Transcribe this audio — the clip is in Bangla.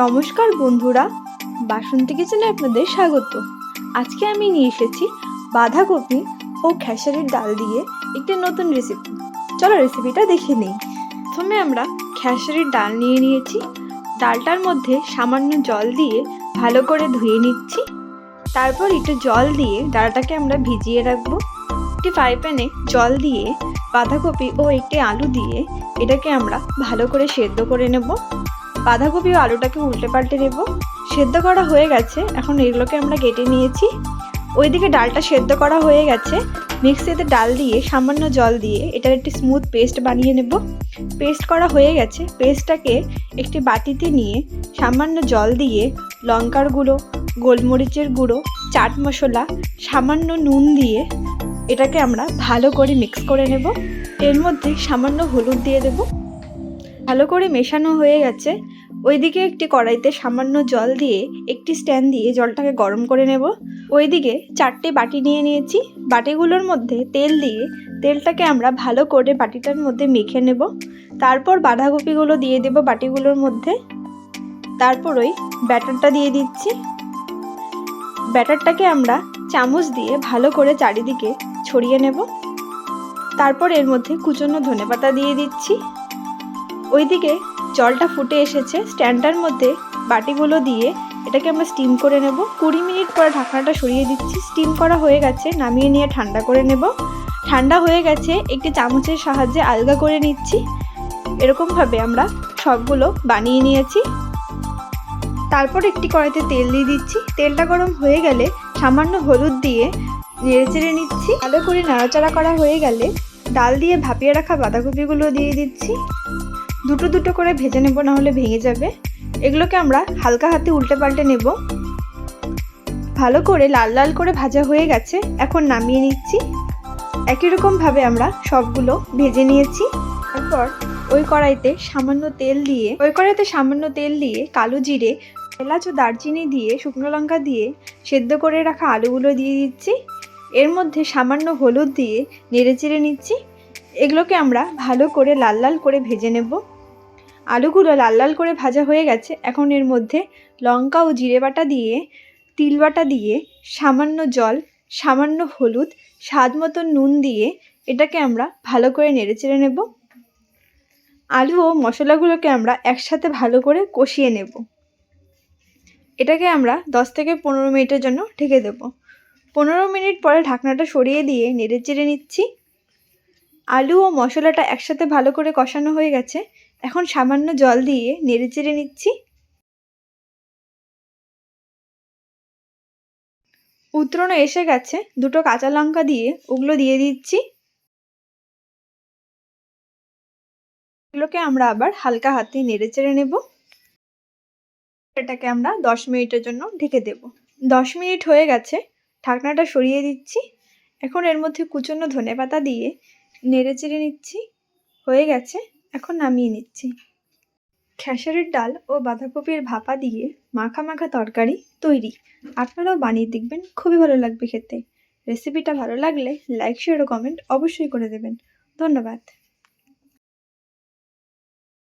নমস্কার বন্ধুরা, বাসন্তী কিচেনে আপনাদের স্বাগত। আজকে আমি নিয়ে এসেছি বাঁধাকপি ও খেসারির ডাল দিয়ে একটি নতুন রেসিপি চলো রেসিপিটা দেখে নিই। প্রথমে আমরা খেসারির ডাল নিয়ে নিয়েছি। ডালটার মধ্যে সামান্য জল দিয়ে ভালো করে ধুয়ে নিচ্ছি। তারপর একটু জল দিয়ে ডালটাকে আমরা ভিজিয়ে রাখব। একটি ফ্রাই প্যানে জল দিয়ে বাঁধাকপি ও একটি আলু দিয়ে এটাকে আমরা ভালো করে সেদ্ধ করে নেব। বাঁধাকপি ও আলুটাকে উল্টে পাল্টে নেব। সেদ্ধ করা হয়ে গেছে, এখন এগুলোকে আমরা কেটে নিয়েছি। ওইদিকে ডালটা সেদ্ধ করা হয়ে গেছে। মিক্সিতে ডাল দিয়ে, সামান্য জল দিয়ে, এটার একটি স্মুথ পেস্ট বানিয়ে নেব। পেস্ট করা হয়ে গেছে। পেস্টটাকে একটি বাটিতে নিয়ে, সামান্য জল দিয়ে, লঙ্কার গুঁড়ো, গোলমরিচের গুঁড়ো, চাট মশলা, সামান্য নুন দিয়ে, এটাকে আমরা ভালো করে মিক্স করে নেব। এর মধ্যে সামান্য হলুদ দিয়ে দেব। ভালো করে মেশানো হয়ে গেছে। ওইদিকে একটি কড়াইতে সামান্য জল দিয়ে একটি স্ট্যান্ড দিয়ে জলটাকে গরম করে নেব। ওইদিকে চারটে বাটি নিয়ে নিয়েছি। বাটিগুলোর মধ্যে তেল দিয়ে তেলটাকে আমরা ভালো করে বাটিটার মধ্যে মেখে নেব। তারপর বাঁধাকপিগুলো দিয়ে দেব বাটিগুলোর মধ্যে। তারপর ওই ব্যাটারটা দিয়ে দিচ্ছি। ব্যাটারটাকে আমরা চামচ দিয়ে ভালো করে চারিদিকে ছড়িয়ে নেব। তারপর এর মধ্যে কুচনো ধনেপাতা দিয়ে দিচ্ছি। ওইদিকে জলটা ফুটে এসেছে, স্ট্যান্ডটার মধ্যে বাটিগুলো দিয়ে এটাকে আমরা স্টিম করে নেব। কুড়ি মিনিট পরে ঢাকনাটা সরিয়ে দিচ্ছি। স্টিম করা হয়ে গেছে, নামিয়ে নিয়ে ঠান্ডা করে নেব। ঠান্ডা হয়ে গেছে, একটি চামচের সাহায্যে আলগা করে নিচ্ছি। এরকমভাবে আমরা সবগুলো বানিয়ে নিয়েছি। তারপর একটি কড়াইতে তেল দিয়ে দিচ্ছি। তেলটা গরম হয়ে গেলে সামান্য হলুদ দিয়ে নেড়ে চেড়ে নিচ্ছি। ভালো করে নাড়াচাড়া করা হয়ে গেলে ডাল দিয়ে ভাপিয়ে রাখা বাঁধাকপিগুলো দিয়ে দিচ্ছি। দুটো দুটো করে ভেজে নেব না হলে ভেঙে যাবে। এগুলোকে আমরা হালকা হাতে উল্টে পাল্টে নেব। ভালো করে লাল লাল করে ভাজা হয়ে গেছে, এখন নামিয়ে নিচ্ছি। একই রকমভাবে আমরা সবগুলো ভেজে নিয়েছি। তারপর ওই কড়াইতে সামান্য তেল দিয়ে, ওই কড়াইতে সামান্য তেল দিয়ে কালো জিরে, এলাচ ও দারচিনি দিয়ে, শুকনো লঙ্কা দিয়ে সেদ্ধ করে রাখা আলুগুলো দিয়ে দিচ্ছি। এর মধ্যে সামান্য হলুদ দিয়ে নেড়ে চেড়ে নিচ্ছি। এগুলোকে আমরা ভালো করে লাল লাল করে ভেজে নেব। আলুগুলো লাল লাল করে ভাজা হয়ে গেছে। এখন এর মধ্যে লঙ্কা ও জিরে বাটা দিয়ে, তিল বাটা দিয়ে, সামান্য জল, সামান্য হলুদ, স্বাদ মতো নুন দিয়ে এটাকে আমরা ভালো করে নেড়ে চেড়ে নেব। আলু ও মশলাগুলোকে আমরা একসাথে ভালো করে কষিয়ে নেব। এটাকে আমরা দশ থেকে পনেরো মিনিটের জন্য ঢেকে দেব। পনেরো মিনিট পরে ঢাকনাটা সরিয়ে দিয়ে নেড়ে চেড়ে নিচ্ছি। আলু ও মশলাটা একসাথে ভালো করে কষানো হয়ে গেছে। এখন সামান্য জল দিয়ে নেড়ে চেড়ে নিচ্ছি। উত্তরণে এসে গেছে। দুটো কাঁচা লঙ্কা দিয়ে ওগুলো দিয়ে দিচ্ছি। এগুলোকে আমরা আবার হালকা হাতে নেড়ে চেড়ে নেব। এটাকে আমরা দশ মিনিটের জন্য ঢেকে দেব। দশ মিনিট হয়ে গেছে। ঢাকনাটা সরিয়ে দিচ্ছি। এখন এর মধ্যে কুচনো ধনে পাতা দিয়ে নেড়ে চেড়ে নিচ্ছি। হয়ে গেছে। এখন নামিয়ে নিচ্ছি। খেসারের ডাল ও বাঁধাকপির ভাপা দিয়ে মাখা মাখা তরকারি তৈরি। আপনারাও বানিয়ে দেখবেন, খুবই ভালো লাগবে খেতে। রেসিপিটা ভালো লাগলে লাইক শেয়ার ও কমেন্ট অবশ্যই করে দেবেন। ধন্যবাদ।